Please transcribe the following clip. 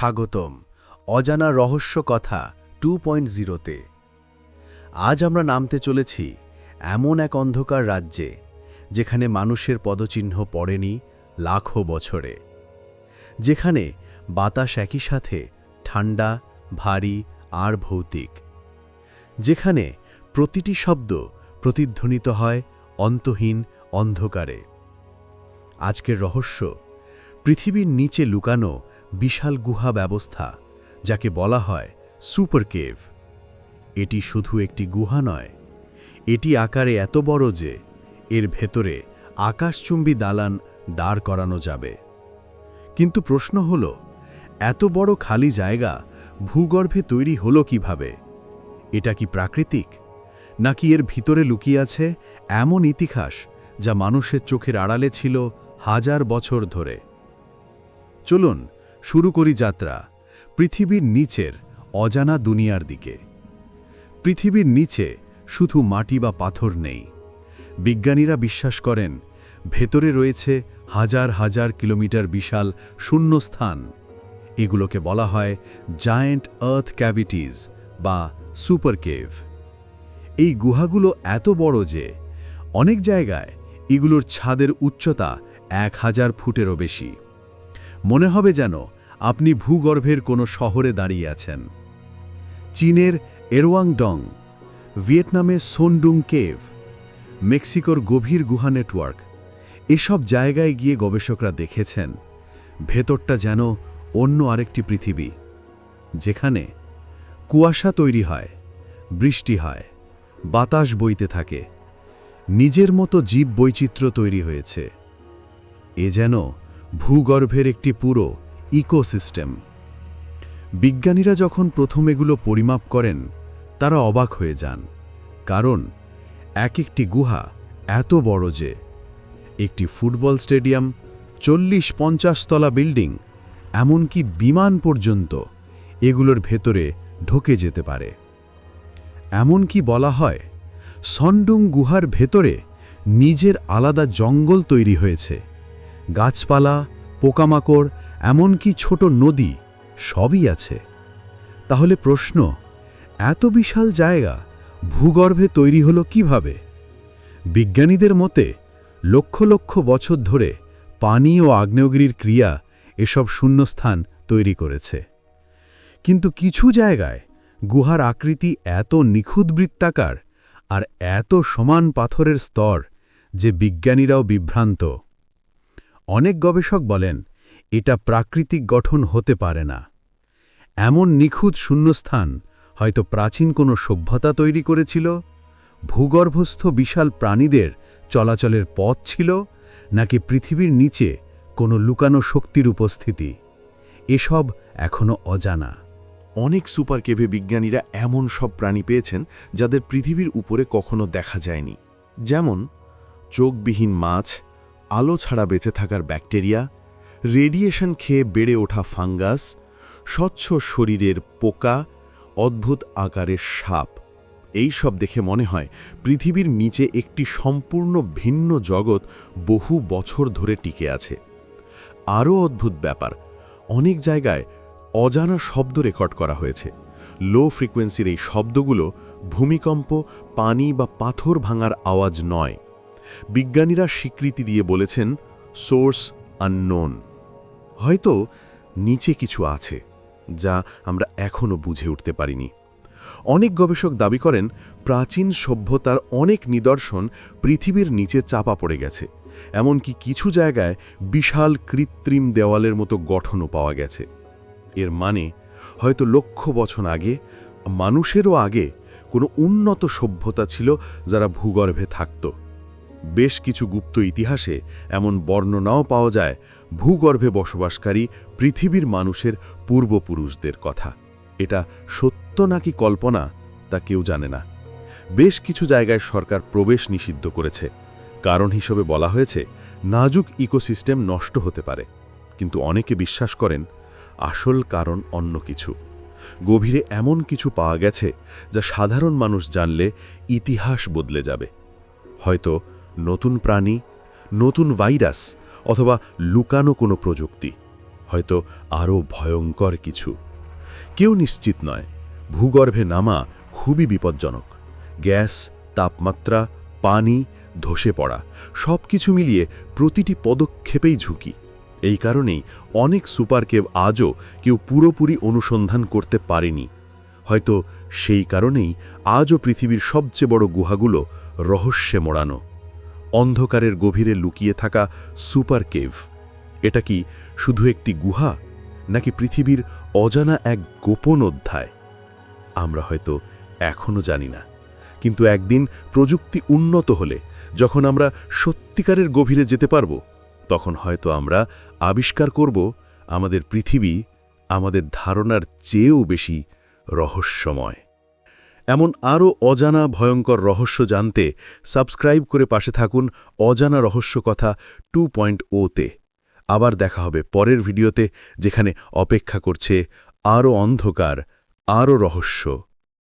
স্বাগতম। অজানা রহস্য কথা টু পয়েন্ট জিরোতে। আজ আমরা নামতে চলেছি এমন এক অন্ধকার রাজ্যে, যেখানে মানুষের পদচিহ্ন পড়েনি লাখো বছরে। যেখানে বাতাস একই সাথে ঠান্ডা, ভারী আর ভৌতিক। যেখানে প্রতিটি শব্দ প্রতিধ্বনিত হয় অন্তহীন অন্ধকারে। আজকের রহস্য, পৃথিবীর নিচে লুকানো বিশাল গুহা ব্যবস্থা, যাকে বলা হয় সুপার কেভ। এটি শুধু একটি গুহা নয়, এটি আকারে এত বড় যে এর ভেতরে আকাশচুম্বী দালান দাঁড় করানো যাবে। কিন্তু প্রশ্ন হল, এত বড় খালি জায়গা ভূগর্ভে তৈরি হলো কীভাবে? এটা কি প্রাকৃতিক? নাকি এর ভিতরে লুকিয়ে আছে এমন ইতিহাস যা মানুষের চোখের আড়ালে ছিল হাজার বছর ধরে? চলুন শুরু করি যাত্রা, পৃথিবীর নিচের অজানা দুনিয়ার দিকে। পৃথিবীর নিচে শুধু মাটি বা পাথর নেই। বিজ্ঞানীরা বিশ্বাস করেন, ভেতরে রয়েছে হাজার হাজার কিলোমিটার বিশাল শূন্যস্থান। এগুলোকে বলা হয় জায়েন্ট আর্থ ক্যাভিটিজ বা সুপার কেভ এই গুহাগুলো এত বড় যে অনেক জায়গায় এগুলোর ছাদের উচ্চতা এক হাজার ফুটেরও বেশি। মনে হবে যেন আপনি ভূগর্ভের কোনো শহরে দাঁড়িয়ে আছেন। চীনের এরোয়াংডং, ভিয়েতনামে সোনডুং কেভ, মেক্সিকোর গভীর গুহা নেটওয়ার্ক, এসব জায়গায় গিয়ে গবেষকরা দেখেছেন ভেতরটা যেন অন্য আরেকটি পৃথিবী, যেখানে কুয়াশা তৈরি হয়, বৃষ্টি হয়, বাতাস বইতে থাকে, নিজের মতো জীব বৈচিত্র্য তৈরি হয়েছে। এ যেন ভূগর্ভের একটি পুরো ইকোসিস্টেম। বিজ্ঞানীরা যখন প্রথম এগুলো পরিমাপ করেন, তারা অবাক হয়ে যান। কারণ, এক একটি গুহা এত বড় যে, একটি ফুটবল স্টেডিয়াম চল্লিশ পঞ্চাশ তলা বিল্ডিং, এমনকি বিমান পর্যন্ত এগুলোর ভেতরে ঢোকে যেতে পারে। এমনকি বলা হয়, সন্ডুং গুহার ভেতরে নিজের আলাদা জঙ্গল তৈরি হয়েছে। গাছপালা, পোকামাকড়, এমনকি ছোট নদী সবই আছে। তাহলে প্রশ্ন, এত বিশাল জায়গা ভূগর্ভে তৈরি হলো কীভাবে? বিজ্ঞানীদের মতে, লক্ষ লক্ষ বছর ধরে পানি ও আগ্নেয়গিরির ক্রিয়া এসব শূন্যস্থান তৈরি করেছে। কিন্তু কিছু জায়গায় গুহার আকৃতি এত নিখুঁত বৃত্তাকার আর এত সমান পাথরের স্তর যে বিজ্ঞানীরাও বিভ্রান্ত। অনেক গবেষক বলেন, এটা প্রাকৃতিক গঠন হতে পারে না। এমন নিখুঁত শূন্যস্থান হয়তো প্রাচীন কোনো সভ্যতা তৈরি করেছিল, ভূগর্ভস্থ বিশাল প্রাণীদের চলাচলের পথ ছিল, নাকি পৃথিবীর নিচে কোনো লুকানো শক্তির উপস্থিতি। এসব এখনও অজানা। অনেক সুপার কেভে বিজ্ঞানীরা এমন সব প্রাণী পেয়েছেন যাদের পৃথিবীর উপরে কখনো দেখা যায়নি। যেমন, চোখবিহীন মাছ আলো ছাড়া বেঁচে থাকার ব্যাকটেরিয়া, রেডিয়েশন খেয়ে বেড়ে ওঠা ফাঙ্গাস, স্বচ্ছ শরীরের পোকা, অদ্ভুত আকারের সাপ এই সব দেখে মনে হয় পৃথিবীর নিচে একটি সম্পূর্ণ ভিন্ন জগৎ বহু বছর ধরে টিকে আছে। আরও অদ্ভুত ব্যাপার, অনেক জায়গায় অজানা শব্দ রেকর্ড করা হয়েছে। লো ফ্রিকোয়েন্সির এই শব্দগুলো ভূমিকম্প, পানি বা পাথর ভাঙার আওয়াজ নয়। বিজ্ঞানীরা স্বীকৃতি দিয়ে বলেছেন সোর্স আননোন হয়তো নিচে কিছু আছে, যা আমরা এখনও বুঝে উঠতে পারিনি। অনেক গবেষক দাবি করেন, প্রাচীন সভ্যতার অনেক নিদর্শন পৃথিবীর নিচে চাপা পড়ে গেছে, এমনকি কিছু জায়গায় বিশাল কৃত্রিম দেওয়ালের মতো গঠনও পাওয়া গেছে। এর মানে হয়তো লক্ষ বছর আগে, মানুষেরও আগে কোনো উন্নত সভ্যতা ছিল যারা ভূগর্ভে থাকত। বেশ কিছু গুপ্ত ইতিহাসে এমন বর্ণনাও পাওয়া যায় ভূগর্ভে বসবাসকারী পৃথিবীর মানুষের পূর্বপুরুষদের কথা। এটা সত্য নাকি কল্পনা, তা কেউ জানে না। বেশ কিছু জায়গায় সরকার প্রবেশ নিষিদ্ধ করেছে। কারণ হিসেবে বলা হয়েছে, নাজুক ইকোসিস্টেম নষ্ট হতে পারে। কিন্তু অনেকে বিশ্বাস করেন, আসল কারণ অন্য কিছু। গভীরে এমন কিছু পাওয়া গেছে, যা সাধারণ মানুষ জানলে ইতিহাস বদলে যাবে। হয়তো নতুন প্রাণী, নতুন ভাইরাস অথবা লুকানো কোনো প্রযুক্তি, হয়তো আরও ভয়ঙ্কর কিছু। কেউ নিশ্চিত নয়, ভূগর্ভে নামা খুবই বিপজ্জনক। গ্যাস, তাপমাত্রা, পানি, ধসে পড়া সব কিছু মিলিয়ে প্রতিটি পদক্ষেপেই ঝুঁকি। এই কারণেই অনেক সুপারকেভ আজও কেউ পুরোপুরি অনুসন্ধান করতে পারেনি। হয়তো সেই কারণেই আজও পৃথিবীর সবচেয়ে বড় গুহাগুলো রহস্যে মোড়ানো। অন্ধকারের গভীরে লুকিয়ে থাকা সুপার কেভ। এটা কি শুধু একটি গুহা, নাকি পৃথিবীর অজানা এক গোপন অধ্যায়? আমরা হয়তো এখনও জানি না। কিন্তু একদিন প্রযুক্তি উন্নত হলে, যখন আমরা সত্যিকারের গভীরে যেতে পারব, তখন হয়তো আমরা আবিষ্কার করব আমাদের পৃথিবী আমাদের ধারণার চেয়েও বেশি রহস্যময়। এমন আরও অজানা ভয়ঙ্কর রহস্য জানতে সাবস্ক্রাইব করে পাশে থাকুন অজানা রহস্য কথা টু পয়েন্ট ওতে আবার দেখা হবে পরের ভিডিওতে, যেখানে অপেক্ষা করছে আরও অন্ধকার, আরও রহস্য।